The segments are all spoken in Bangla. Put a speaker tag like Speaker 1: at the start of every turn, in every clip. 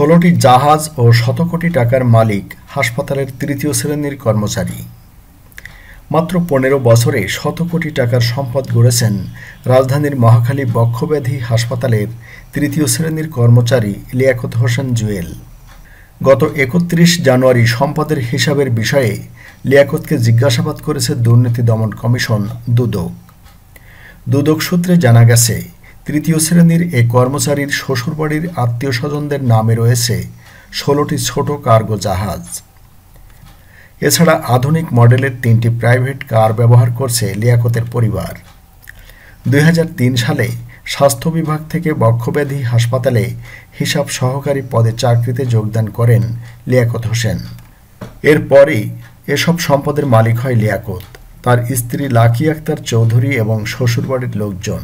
Speaker 1: ষোলোটি জাহাজ ও শত কোটি টাকার মালিক হাসপাতালের তৃতীয় শ্রেণির কর্মচারী। মাত্র পনেরো বছরে শত কোটি টাকার সম্পদ গড়েছেন রাজধানীর মহাখালী বক্ষব্যাধি হাসপাতালের তৃতীয় শ্রেণির কর্মচারী লিয়াকত হোসেন জুয়েল। গত একত্রিশ জানুয়ারি সম্পদের হিসাবের বিষয়ে লিয়াকতকে জিজ্ঞাসাবাদ করেছে দুর্নীতি দমন কমিশন দুদক। দুদক সূত্রে জানা গেছে তৃতীয় শ্রেণির এ কর্মচারীর শ্বশুরবাড়ির আত্মীয় স্বজনদের নামে রয়েছে ষোলোটি ছোট কার্গো জাহাজ। এছাড়া আধুনিক মডেলের তিনটি প্রাইভেট কার ব্যবহার করছে লিয়াকতের পরিবার। দুই হাজার তিন সালে স্বাস্থ্য বিভাগ থেকে বক্ষব্যাধি হাসপাতালে হিসাব সহকারী পদে চাকরিতে যোগদান করেন লিয়াকত হোসেন। এরপরই এসব সম্পদের মালিক হয় লিয়াকত। তার স্ত্রী লাকি আক্তার চৌধুরী এবং শ্বশুরবাড়ির লোকজন।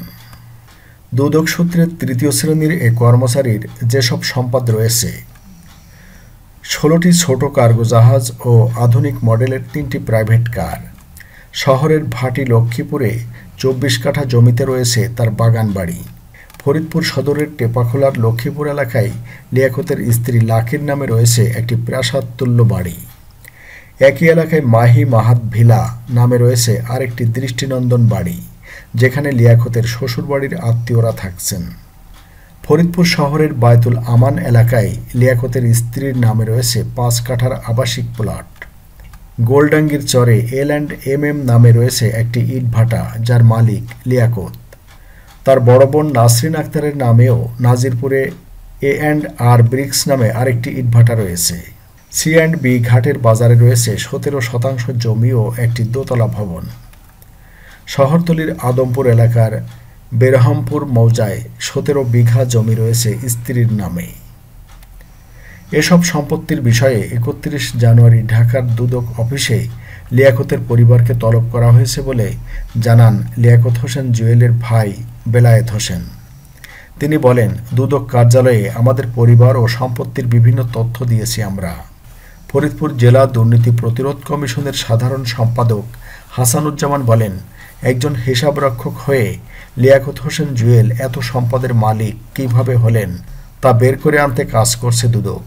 Speaker 1: দুদক সূত্রে তৃতীয় শ্রেণির এ কর্মচারীর যেসব সম্পদ রয়েছে, ষোলোটি ছোট কার্গো জাহাজ ও আধুনিক মডেলের তিনটি প্রাইভেট কার, শহরের ভাটি লক্ষ্মীপুরে চব্বিশ কাঠা জমিতে রয়েছে তার বাগান বাড়ি। ফরিদপুর সদরের টেপাখোলার লক্ষ্মীপুর এলাকায় লিয়াকতের স্ত্রী লাকির নামে রয়েছে একটি প্রাসাদতুল্য বাড়ি। একই এলাকায় মাহি মাহাত ভিলা নামে রয়েছে আরেকটি দৃষ্টিনন্দন বাড়ি। যেখানে লিয়াকতের শ্বশুরবাড়ির আত্মীয়রা থাকছেন। ফরিদপুর শহরের বায়তুল আমান এলাকায় লিয়াকতের স্ত্রীর নামে রয়েছে পাঁচ কাঠার আবাসিক প্লট। গোলডাঙ্গির চরে এল অ্যান্ড এম এম নামে রয়েছে একটি ইটভাটা যার মালিক লিয়াকত। তার বড় বোন নাসরিন আক্তারের নামেও নাজিরপুরে এ অ্যান্ড আর ব্রিক্স নামে আরেকটি ইটভাটা রয়েছে। সি অ্যান্ড বি ঘাটের বাজারে রয়েছে সতেরো শতাংশ জমি ও একটি দোতলা ভবন। শহরতলির আদমপুর এলাকার বেরহামপুর মৌজায় সতেরো বিঘা জমি রয়েছে স্ত্রীর নামে। এসব সম্পত্তির বিষয়ে একত্রিশ জানুয়ারি ঢাকার দুদক অফিসে লিয়াকতের পরিবারকে তলব করা হয়েছে বলে জানান লিয়াকত হোসেন জুয়েলের ভাই বেলায়েত হোসেন। তিনি বলেন, দুদক কার্যালয়ে আমাদের পরিবার ও সম্পত্তির বিভিন্ন তথ্য দিয়েছি আমরা। ফরিদপুর জেলা দুর্নীতি প্রতিরোধ কমিশনের সাধারণ সম্পাদক হাসানুজ্জামান বলেন, একজন হিসাবরক্ষক হয়ে লিয়াকত হোসেন জুয়েল এত সম্পদের মালিক কীভাবে হলেন তা বের করে আনতে কাজ করছে দুদক।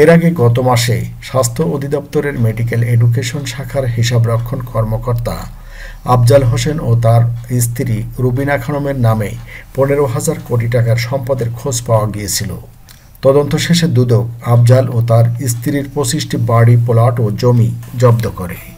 Speaker 1: এর আগে গত মাসে স্বাস্থ্য অধিদপ্তরের মেডিকেল এডুকেশন শাখার হিসাবরক্ষণ কর্মকর্তা আফজাল হোসেন ও তার স্ত্রী রুবিনা খানমের নামে পনেরো হাজার কোটি টাকার সম্পদের খোঁজ পাওয়া গিয়েছিল। তদন্ত শেষে দুদক আফজাল ও তার স্ত্রীর পঁচিশটি বাড়ি প্লট ও জমি জব্দ করে।